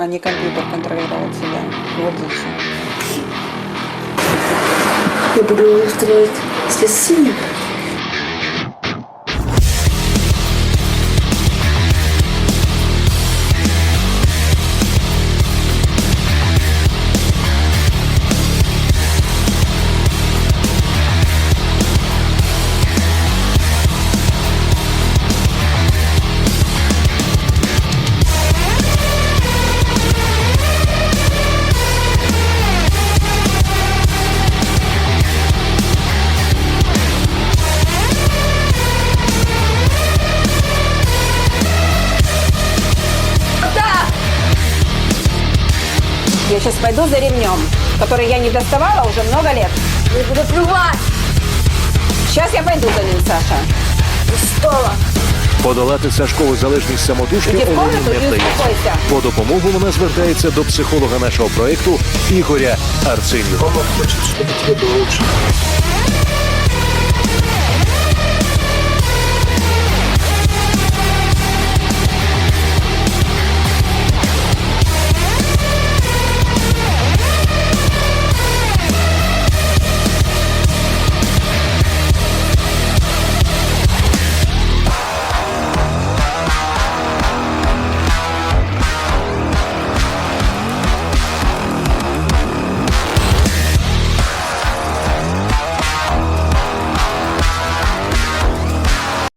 а не компьютер контролировать себя. Вот зачем. Я буду устраивать спецсильник. Я сейчас пойду за ремнем, который я не доставала уже много лет. Я буду плевать. Сейчас я пойду за ним, Саша. Устала. Подолати Сашкову залежність самотужки Іди в Олені комнату не і вдається. успокойся. По допомогу вона звертається до психолога нашого проекту Ігоря Арцинєва. Мама хочет, чтобы тебе было лучше.